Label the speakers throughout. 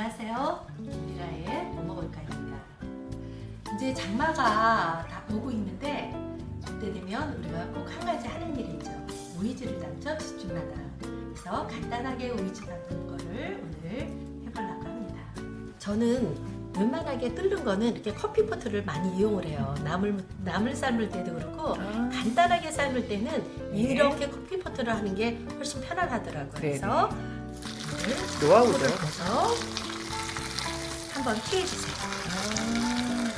Speaker 1: 안녕하세요. 미라의 뭐 먹을까입니다. 이제 장마가 다 오고 있는데 그때 되면 우리가 꼭 한 가지 하는 일이 있죠. 오이지를 담죠 집집마다. 그래서 간단하게 오이지 담는 거를 오늘 해보려고 합니다. 저는 웬만하게 끓는 거는 이렇게 커피포트를 많이 이용을 해요. 나물 나물 삶을 때도 그렇고
Speaker 2: 아,
Speaker 1: 간단하게 삶을 때는
Speaker 2: 네.
Speaker 1: 이렇게 커피포트를 하는 게 훨씬 편안하더라고요. 그래서 이거를
Speaker 2: 노하우죠.
Speaker 1: 한번 피해주세요.
Speaker 2: 아.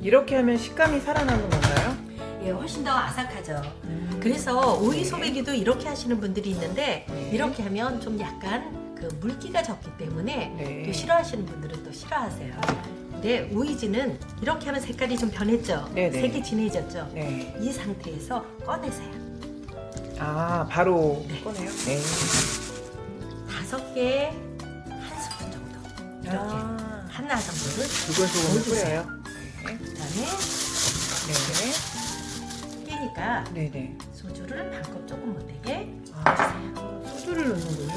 Speaker 2: 이렇게 하면 식감이 살아나는 건가요?
Speaker 1: 예, 훨씬 더 아삭하죠. 그래서 오이 소배기도 이렇게 하시는 분들이 있는데
Speaker 2: 네.
Speaker 1: 이렇게 하면 좀 약간 그 물기가 적기 때문에
Speaker 2: 네.
Speaker 1: 또 싫어하시는 분들은 또 싫어하세요. 근데 오이지는 이렇게 하면 색깔이 좀 변했죠.
Speaker 2: 네네.
Speaker 1: 색이 진해졌죠.
Speaker 2: 네.
Speaker 1: 이 상태에서 꺼내세요.
Speaker 2: 아, 바로
Speaker 1: 네.
Speaker 2: 꺼내요? 네.
Speaker 1: 다섯 개에 한 스푼 정도. 이렇게
Speaker 2: 아,
Speaker 1: 하나 정도를
Speaker 2: 붉은 소금을
Speaker 1: 넣어주세요.
Speaker 2: 뿌려요. 네.
Speaker 1: 그다음에
Speaker 2: 네. 네네.
Speaker 1: 소주를 반컵 조금 못되게
Speaker 2: 아, 소주를 넣는군요.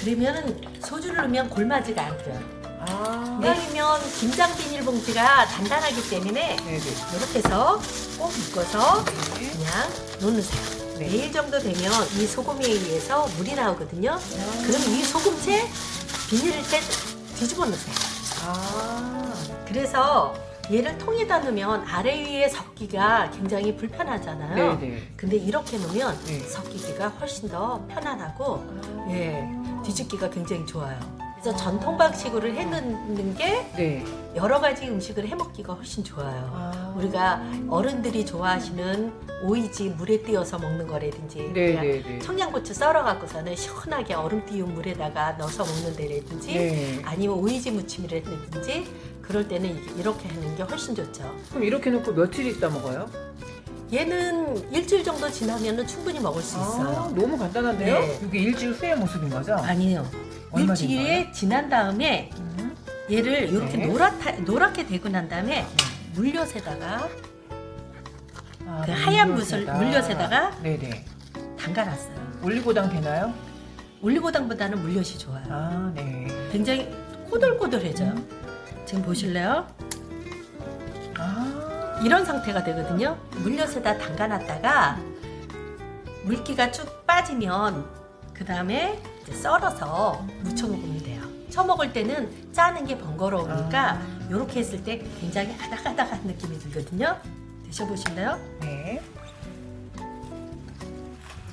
Speaker 1: 그러면은 소주를 넣으면 골마지가 않고요.
Speaker 2: 아,
Speaker 1: 이왕이면 김장 비닐봉지가 단단하기 때문에
Speaker 2: 네네.
Speaker 1: 이렇게 해서 꼭 묶어서
Speaker 2: 네.
Speaker 1: 그냥 놓으세요.
Speaker 2: 네.
Speaker 1: 내일 정도 되면 이 소금에 의해서 물이 나오거든요. 그럼 이 소금채 비닐을 때 뒤집어 놓으세요.
Speaker 2: 아,
Speaker 1: 그래서 얘를 통에다 넣으면 아래 위에 섞기가 굉장히 불편하잖아요.
Speaker 2: 네네.
Speaker 1: 근데 이렇게 놓으면
Speaker 2: 네.
Speaker 1: 섞이기가 훨씬 더 편안하고
Speaker 2: 아.
Speaker 1: 예, 뒤집기가 굉장히 좋아요. 그래서 전통 방식으로 해 놓는 게
Speaker 2: 네.
Speaker 1: 여러 가지 음식을 해 먹기가 훨씬 좋아요.
Speaker 2: 아.
Speaker 1: 우리가 어른들이 좋아하시는 오이지 물에 띄어서 먹는 거라든지 그냥
Speaker 2: 네네네.
Speaker 1: 청양고추 썰어 갖고서는 시원하게 얼음 띄운 물에다가 넣어서 먹는 데라든지
Speaker 2: 네.
Speaker 1: 아니면 오이지 무침이라든지 그럴 때는 이렇게 하는 게 훨씬 좋죠.
Speaker 2: 그럼 이렇게 놓고 며칠 있다 먹어요?
Speaker 1: 얘는 일주일 정도 지나면 충분히 먹을 수
Speaker 2: 아,
Speaker 1: 있어요.
Speaker 2: 너무 간단한데요?
Speaker 1: 네.
Speaker 2: 이게 일주일 후의 모습인 거죠?
Speaker 1: 아니요.
Speaker 2: 얼마
Speaker 1: 일주일에 지난 다음에
Speaker 2: 음.
Speaker 1: 얘를 이렇게
Speaker 2: 네.
Speaker 1: 노랗다, 노랗게 되고 난 다음에 물엿에다가
Speaker 2: 아,
Speaker 1: 그 하얀
Speaker 2: 물엿에다.
Speaker 1: 붓을 물엿에다가
Speaker 2: 네네.
Speaker 1: 담가놨어요.
Speaker 2: 올리고당 되나요?
Speaker 1: 올리고당보다는 물엿이 좋아요.
Speaker 2: 아, 네.
Speaker 1: 굉장히 꼬들꼬들해져요.
Speaker 2: 음.
Speaker 1: 지금 보실래요?
Speaker 2: 아,
Speaker 1: 이런 상태가 되거든요. 물엿에다 담가놨다가 물기가 쭉 빠지면 그 다음에 썰어서 무쳐 먹으면 돼요. 쳐 먹을 때는 짜는 게 번거로우니까
Speaker 2: 아.
Speaker 1: 이렇게 했을 때 굉장히 아닥아닥한 느낌이 들거든요. 드셔보실래요?
Speaker 2: 네.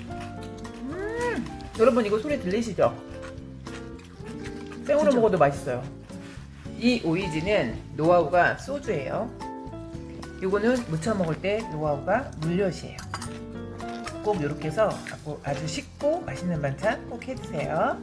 Speaker 2: 음, 여러분 이거 소리 들리시죠? 생으로
Speaker 1: 그죠?
Speaker 2: 먹어도 맛있어요. 이 오이지는 노하우가 소주예요. 요거는 무쳐 먹을 때 노하우가 물엿이에요. 꼭 이렇게 해서 아주 쉽고 맛있는 반찬 꼭 해주세요.